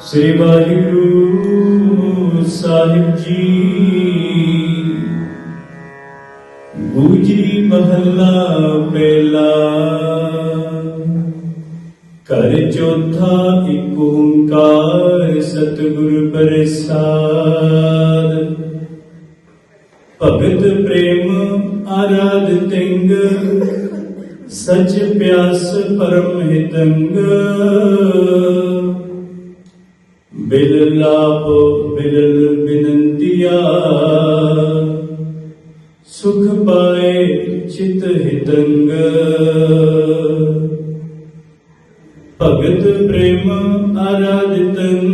ਸ੍ਰੀ ਵਾਹਿਗੁਰੂ ਸਾਹਿਬ ਜੀ। ਗੂਜਰੀ ਮਹੱਲਾ ਪਹਿਲਾ ਕਰ ਚੌਥਾ ਇੱਕ ਓੰਕਾਰ ਸਤਿਗੁਰ ਪ੍ਰਸਾਦ। ਭਗਤ ਪ੍ਰੇਮ ਆਰਾਧ ਤਿੰਗ, ਸਚ ਪਿਆਸ ਪਰਮ ਹਿਤੰਗ। ਬਿਲਲਾਪ ਬਿਨੰਤੀਆ। ਸੁਖ ਪਾਏ ਚਿਤ ਹਿਤੰਗ। ਭਗਤ ਪ੍ਰੇਮ ਆਰਾਧਿਤੰ।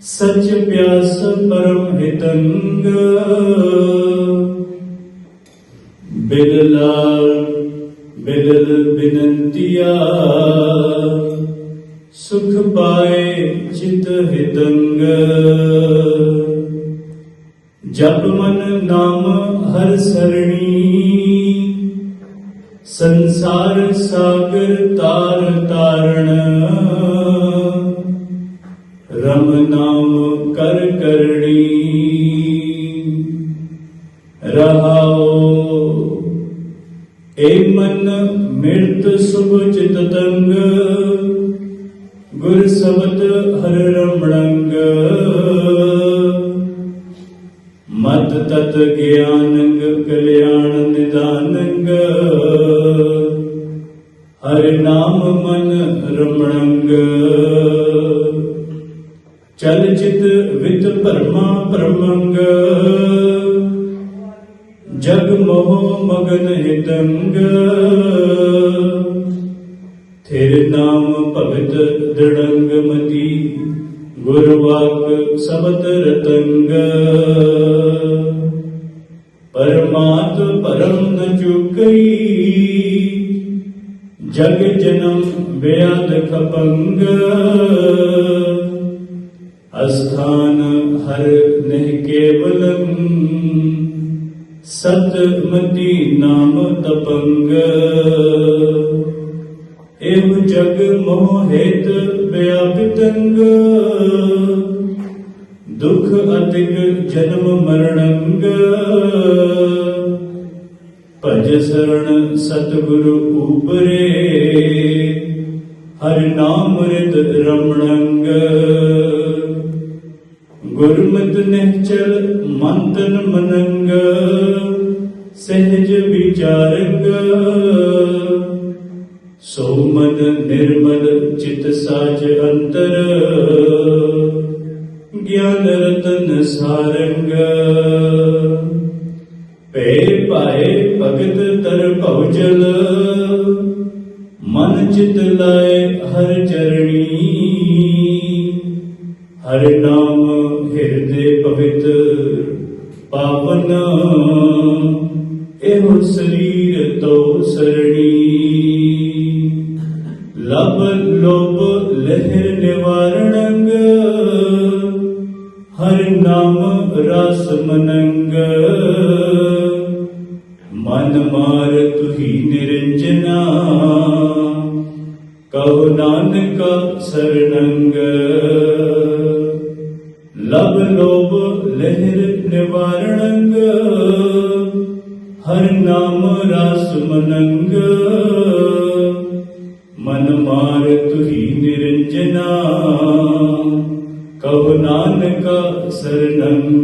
ਸਚ ਪਿਆਸ ਪਰਮ ਹਿਤੰਗ। ਬਿਲਲਾਲ ਬਿਰਲ ਬਿਨੰਤੀਆ। ਸੁਖ ਪਾਏ ਚਿਤ ਹਿਤੰਗ ਜਪ ਮਨ ਨਾਮ ਹਰ ਸਰਣੀ। ਸੰਸਾਰ ਸਾਗਰ ਤਾਰ ਤਾਰਣ ਰਮ ਨਾਮ ਕਰ ਕਰਣੀ। ਰਹਾਓ ਏ ਮਨ ਮਿਰਤ ਸੁਭ ਚਿਤ ਤੰਗ। ਗੁਰ ਸਬਦ ਹਰ ਰਮਣੰਗ। ਮਤ ਤਤ ਗਿਆਨੰਗ, ਕਲਿਆਣ ਨਿਦਾਨੰਗ। ਹਰਿ ਨਾਮ ਮਨ ਰਮਣੰਗ। ਚਲ ਚਿਤ ਵਿਤ ਭਰਮਾ ਭਰਮੰਗ। ਜਗ ਮੋਹ ਮਗਨ ਹਿਤੰਗ। ਥਿਰ ਭਗਤ ਦੜੰਗ ਮਤੀ ਗੁਰ ਸਬਦ ਰਤੰਗ। ਪਰਮਾਤ ਪਰਮ ਨ ਚੁਕਈ ਜਗ ਜਨਮ ਬਿਆਦ ਖਪੰਗ। ਅਸਥਾਨ ਹਰ ਨਹਿ ਕੇਵਲੰ ਸਤਮਤੀ ਨਾਮ ਤਪੰਗ। ਇਹ ਜਗ ਮੋਹ ਹੇਤ ਵਿਆਪਿਤੰਗ ਦੁਖ ਅਤਿਕ ਜਨਮ ਮਰਣੰਗ ਭਜ ਸਰਣ ਸਤਿਗੁਰੂ ਉਪਰੇ। ਹਰਿ ਨਾਮ ਰਿਦ ਰਮਣੰਗ ਗੁਰਮਤਿ ਨਿਹਚਲ ਮੰਤਨ ਮਨੰਗ। ਸਹਿਜ ਵਿਚਾਰੰਗ। ਸੋ ਮਨ ਨਿਰਮਲ ਚਿਤ ਸਾਜ ਅੰਤਰ, ਗਿਆਨ ਰਤਨ ਸਾਰੰਗ। ਪੇ ਪਾਏ ਭਗਤ ਤਰ ਭਉਜਲ, ਮਨ ਚਿਤ ਲਾਏ ਹਰ ਚਰਣੀ। ਹਰ ਨਾਮ ਹਿਰਦੇ ਪਵਿੱਤ ਪਾਵਨ, ਇਹੋ ਸਰੀਰ ਮਨੰਗ। ਮਨ ਮਾਰ ਤੁਹੀ ਨਿਰੰਜਨਾ। ਕਹੋ ਨਾਨਕ ਸਰਣੰਗ ਲਬ ਲੋਭ ਲਹਿਰ ਨਿਵਾਰਣੰਗ। ਹਰ ਨਾਮ ਰਸ ਮਨੰਗ। ਮਨ ਮਾਰ ਤੁਹੀ ਨਿਰੰਜਨਾ। ਕਹੋ ਨਾਨਕ ਸਰਣੰਗ